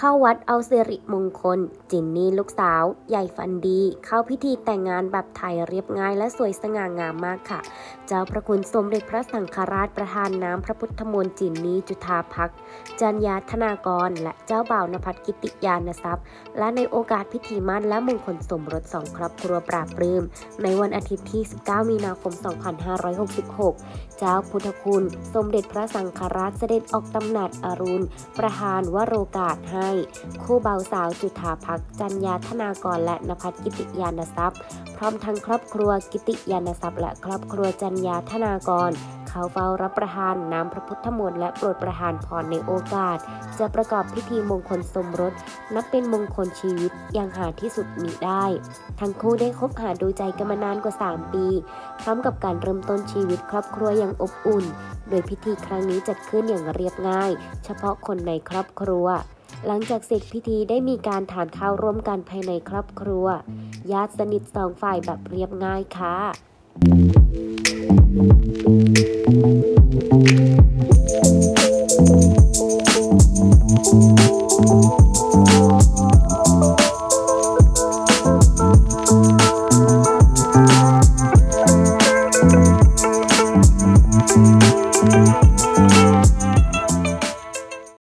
เข้าวัดเอาสิริมงคล จินนี่ลูกสาว ใหญ่ฟันดี เข้าพิธีแต่งงานแบบไทยเรียบง่ายและสวยสง่างามมากค่ะ เจ้าพระคุณสมเด็จพระสังฆราชประธานน้ำพระพุทธมนต์จินนี่จุธาพักจันยาธนากร และเจ้าบ่าวนภัสกิติยานทรัพย์ และในโอกาสพิธีมั่นและมงคลสมรสสองครอบครัวปราบปรื้ม ในวันอาทิตย์ที่ 19 มีนาคม 2566 เจ้าพุทธคุณ สมเด็จพระสังฆราชเสด็จออกตำหนัดอรุณ ประธานวโรกาสให้คู่เบาวสาวจุธาพักจันยาธนากรและนภัสกิติยานทรัพย์ พร้อมทั้งครอบครัวกิติยานทรัพย์ และครอบครัวจันยาธนากร เขาเฝ้ารับประทานน้ำพระพุทธมนต์และโปรดประทานพรในโอกาส จะประกอบพิธีมงคลสมรส นับเป็นมงคลชีวิตอย่างหาที่สุดมิได้ ทั้งคู่ได้คบหาดูใจกันมานานกว่า 3 ปี พร้อมกับการเริ่มต้นชีวิตครอบครัวอย่างอบอุ่น โดยพิธีครั้งนี้จัดขึ้นอย่างเรียบง่าย เฉพาะคนในครอบครัว หลังจากเสร็จพิธีได้มีการทานข้าวร่วมกันภายในครอบครัว ญาติสนิทสองฝ่ายแบบเรียบง่ายค่ะ